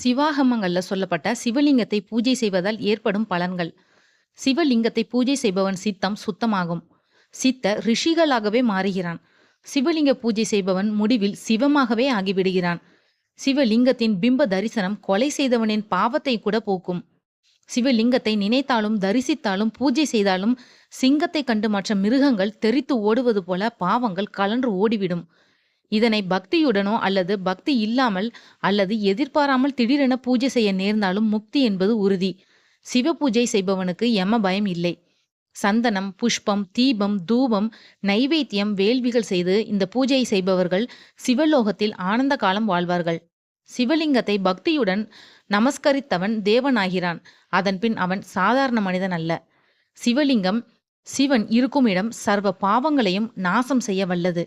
சிவாகமங்கள்ல சொல்லப்பட்ட சிவலிங்கத்தை பூஜை செய்வதால் ஏற்படும் பலன்கள். சிவலிங்கத்தை பூஜை செய்பவன் சித்தம் சுத்தமாகும். சித்த ரிஷிகளாகவே மாறுகிறான். சிவலிங்க பூஜை செய்பவன் முடிவில் சிவமாகவே ஆகிவிடுகிறான். சிவலிங்கத்தின் பிம்ப தரிசனம் கொலை செய்தவனின் பாவத்தை கூட போக்கும். சிவலிங்கத்தை நினைத்தாலும் தரிசித்தாலும் பூஜை செய்தாலும் சிங்கத்தை கண்டு மற்ற மிருகங்கள் தெரித்து ஓடுவது போல பாவங்கள் கலன்று ஓடிவிடும். இதனை பக்தியுடனோ அல்லது பக்தி இல்லாமல் அல்லது எதிர்பாராமல் திடீரென பூஜை செய்ய நேர்ந்தாலும் முக்தி என்பது உறுதி. சிவ பூஜை செய்பவனுக்கு எம பயம் இல்லை. சந்தனம் புஷ்பம் தீபம் தூபம் நைவேத்தியம் வேள்விகள் செய்து இந்த பூஜையை செய்பவர்கள் சிவலோகத்தில் ஆனந்த காலம் வாழ்வார்கள். சிவலிங்கத்தை பக்தியுடன் நமஸ்கரித்தவன் தேவனாகிறான். அதன்பின் அவன் சாதாரண மனிதன் அல்ல. சிவலிங்கம் சிவன் இருக்கும் இடம் சர்வ பாவங்களையும் நாசம் செய்ய வல்லது.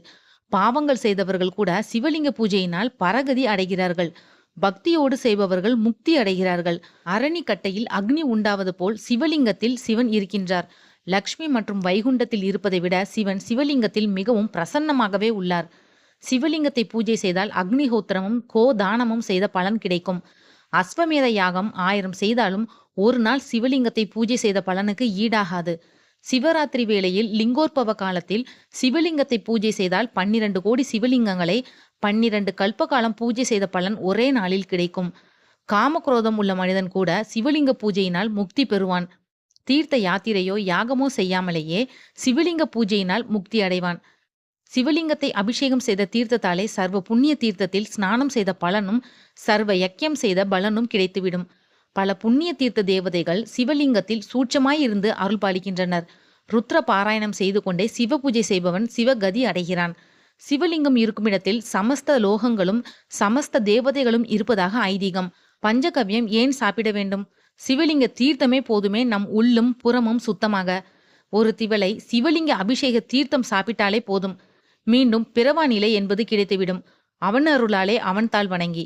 பாவங்கள் செய்தவர்கள் கூட சிவலிங்க பூஜையினால் பரகதி அடைகிறார்கள். பக்தியோடு செய்பவர்கள் முக்தி அடைகிறார்கள். அரணிக்கட்டையில் அக்னி உண்டாவது போல் சிவலிங்கத்தில் சிவன் இருக்கின்றார். லக்ஷ்மி மற்றும் வைகுண்டத்தில் இருப்பதை விட சிவன் சிவலிங்கத்தில் மிகவும் பிரசன்னமாகவே உள்ளார். சிவலிங்கத்தை பூஜை செய்தால் அக்னிஹோத்திரமும் கோதானமும் செய்த பலன் கிடைக்கும். அஸ்வமேத யாகம் ஆயிரம் செய்தாலும் ஒரு நாள் சிவலிங்கத்தை பூஜை செய்த பலனுக்கு ஈடாகாது. சிவராத்திரி வேளையில் லிங்கோற்பவ காலத்தில் சிவலிங்கத்தை பூஜை செய்தால் பன்னிரண்டு கோடி சிவலிங்கங்களை பன்னிரண்டு கல்பகாலம் பூஜை செய்த பலன் ஒரே நாளில் கிடைக்கும். காமக்ரோதம் உள்ள மனிதன் கூட சிவலிங்க பூஜையினால் முக்தி பெறுவான். தீர்த்த யாத்திரையோ யாகமோ செய்யாமலேயே சிவலிங்க பூஜையினால் முக்தி அடைவான். சிவலிங்கத்தை அபிஷேகம் செய்த தீர்த்தத்தாலே சர்வ புண்ணிய தீர்த்தத்தில் ஸ்நானம் செய்த பலனும் சர்வ யக்கியம் செய்த பலனும் கிடைத்துவிடும். பல புண்ணிய தீர்த்த தேவதைகள் சிவலிங்கத்தில் சூட்சமாயிருந்து அருள் பாலிக்கின்றனர். ருத்ர பாராயணம் செய்து கொண்டே சிவ பூஜை செய்பவன் சிவகதி அடைகிறான். சிவலிங்கம் இருக்கும் இடத்தில் சமஸ்த லோகங்களும் சமஸ்த தேவதைகளும் இருப்பதாக ஐதீகம். பஞ்சகவ்யம் ஏன் சாப்பிட வேண்டும்? சிவலிங்க தீர்த்தமே போதுமே நம் உள்ளும் புறமும் சுத்தமாக. ஒரு திவலை சிவலிங்க அபிஷேக தீர்த்தம் சாப்பிட்டாலே போதும். மீண்டும் பிறவா நிலை என்பது கிடைத்துவிடும். அவன் அருளாலே அவன் தாள் வணங்கி.